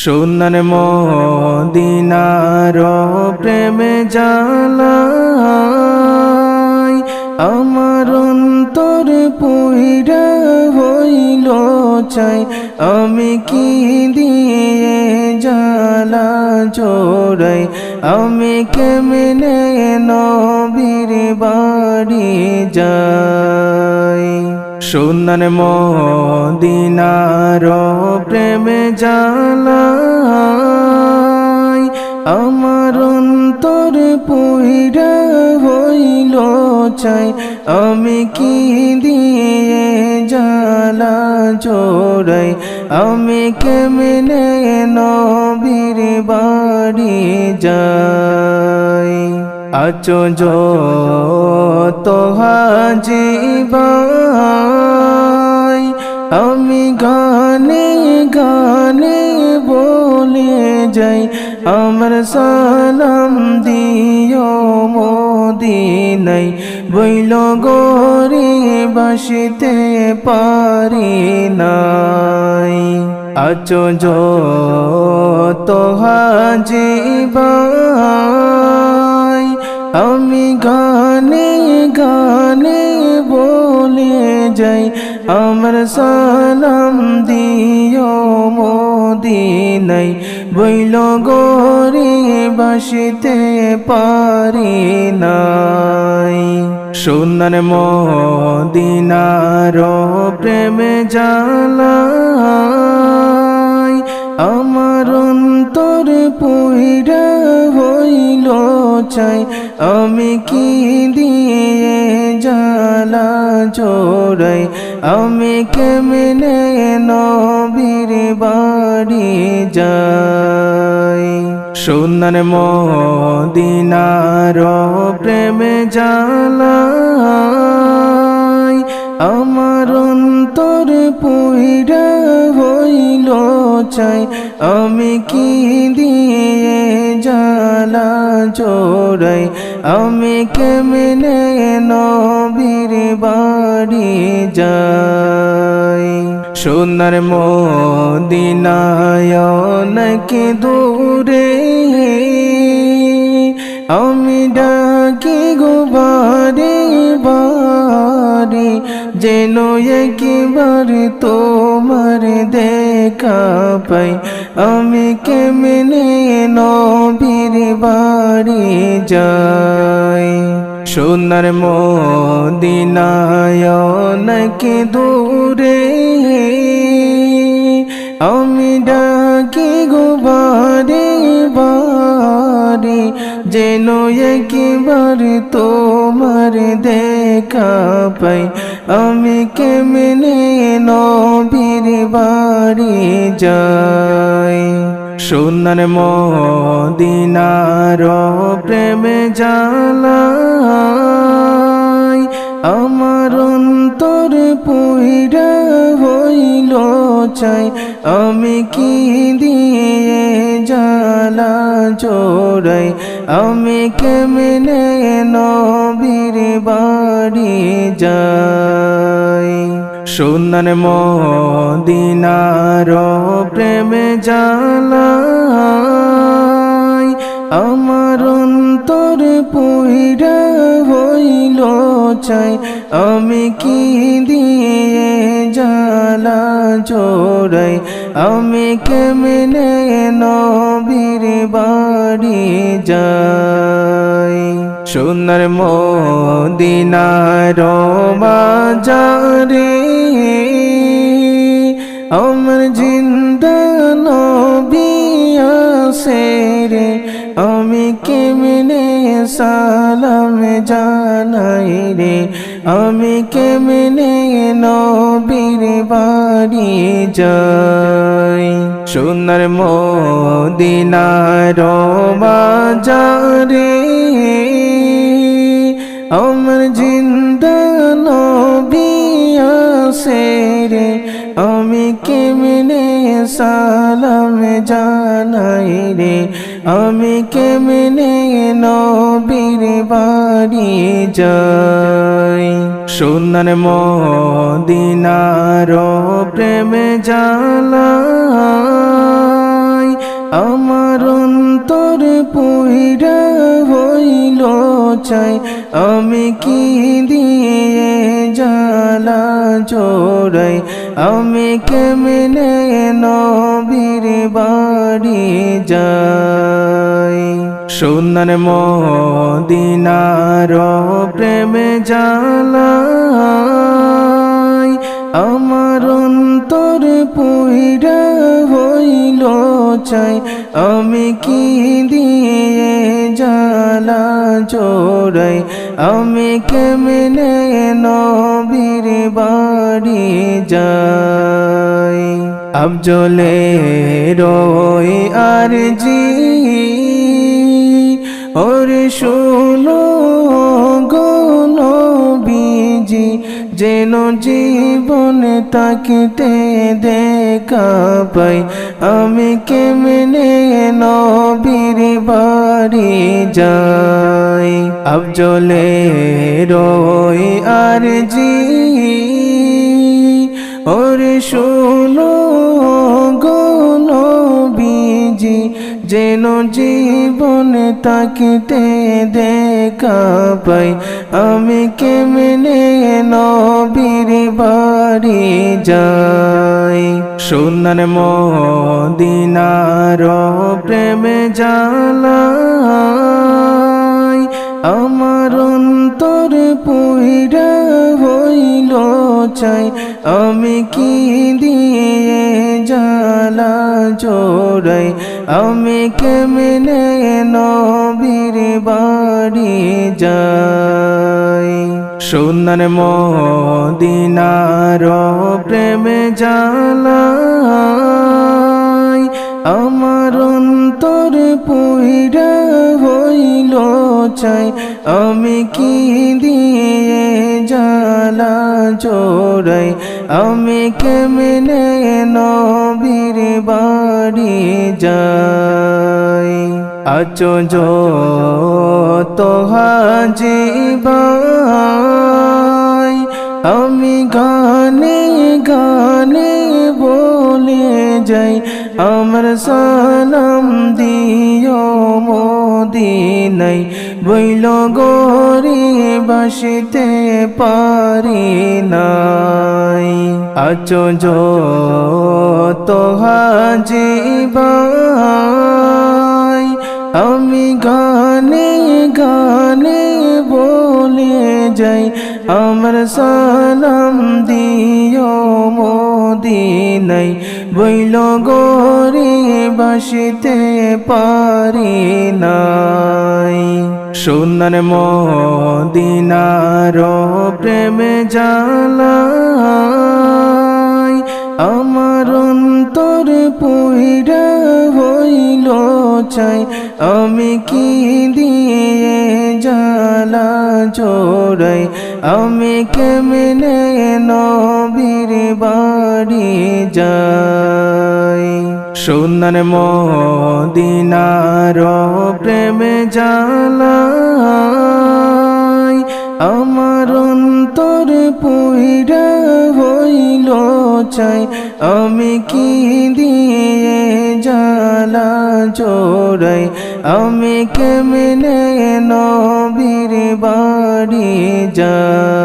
সোনার মদিনার প্রেমে জালাই, আমার অন্তর পুইরা হইল চাই, আমি কি দিয়ে জালা জোড়াই, আমি কেমনে নবীর বাড়ি যাই? সোনার মদিনার প্রেমে জালাই, আমার অন্তর পুইরা হইল চাই, আমি কি দিয়ে জালা জোড়াই, আমি কেমনে নবীর বাড়ি যাই? আচো তো হাজিবাই আমি গানে গানে বলে যাই, আমার সালাম দিও মোদিনাই বইল গরে বাসিতে পারি নাই। আচো তো হাজিবাই আমি গানে গানে গানে বলে যাই, আমার সালাম দিও মোদিনাই বইল গরে বাসিতে পারি নাই। সোনার মদিনার প্রেমে জালাই আমার অন্তর পুইরা হইল চাই, আমি কি দিয়ে জালা জোড়াই আমি কেমনে নবীর বাড়ি যাই? সুন্দর মদিনার প্রেমে জালাই আমার চাই। আমি কি দিয়ে জালা জোড়াই আমি কেমনে নবীর বাড়ি যাই? সোনার মদিনায় নাকি দূরে। আমি ডাকি গো বারে যেন একবার তোমার দেখা পাই আমি কেমনে নবীর বাড়ি যাই। সোনার মদিনায় নাকি দূরে যেন একবার তোমার দেখা পাই। আমি কেমনে নবীর বাড়ি যাই? সোনার মদিনার প্রেমে জালাই আমার অন্তর পুইরা হইল চাই। আমি কি দিয়ে জালা জোড়াই? আমি কেমনে নবীর বাড়ি যাই? সুন্দর মদিনার প্রেমে জালাই আমার অন্তর পুইরা হইল চাই। আমি কি দিয়ে জালা জোড়াই? আমি কেমনে নবীর বাড়ি যাই? সোনার মদিনার বাজারে আমার জিন্দা নবী রে। আমি কেমনে সালাম জানাই রে? আমি কেমনে নবীর বাড়ি যাই। সোনার মদিনার বাজারে আমার জিন্দা নবী আছে রে। আমি কেমনে সালাম জানাই রে? আমি কেমনে নবীর বাড়ি যাই? সোনার মদিনার প্রেমে জালাই, আমার অন্তর পুইরা হইল চাই, আমি কি দিয়ে জ্বালা জোড়াই, আমি কেমনে নবীর বাড়ি যাই? সোনার মদিনার প্রেমে জ্বালাই আমার অন্তর পুইরা হইল চাই। আমি কি দিয়ে জ্বালা জোড়াই? আমি কেমনে নবীর বাড়ি যাই? আবজলে রই আর জি শুনো গন বিজি যেন জীবনে তাকিতে দেখা পাই। আমি কেমনে নবীর বাড়ি যাই? আবজলে রই আর জি। ওর শুনো যেন জীবনে তাকিতে দেখা পাই। আমি কেমনে নবীর বাড়ি যাই। সোনার মদিনার প্রেমে জ্বালাই। আমার অন্তর পুইরা হইল চাই। আমি কি দিয়ে জ্বালা জোড়াই? আমি কেমনে নবীর বাড়ি যাই? সোনার মদিনার প্রেমে জ্বালাই। আমার অন্তর পুইরা হইল চাই। আমি কি দিয়ে জ্বালা জোড়াই? আমি কেমনে নবীর বাড়ি যাই? আচো যো তো হাজিবাই আমি গানে গানে বলে যাই, আমার সালাম দিও মোদিনাই বইল গরি বাসিতে পারি নাই। আচো যো তো হাজিবাই আমি গানে গানে বলে যাই, আমার সালাম দিও মোদিনাই বইল গরি বাসিতে পারি নাই। সুন্দর মদিনার প্রেমে জ্বালাই আমার অন্তর পুইরা হইল চাই, আমি কি দিয়ে জ্বালা জোড়াই? আমি কেমনে নবীর বাড়ি যাই? সোনার মদিনার প্রেমে জ্বালাই, আমার অন্তর পুইরা হইল চাই, আমি কি দিয়ে জালা জোড়াই? আমি কেমনে নবীর বাড়ি যাই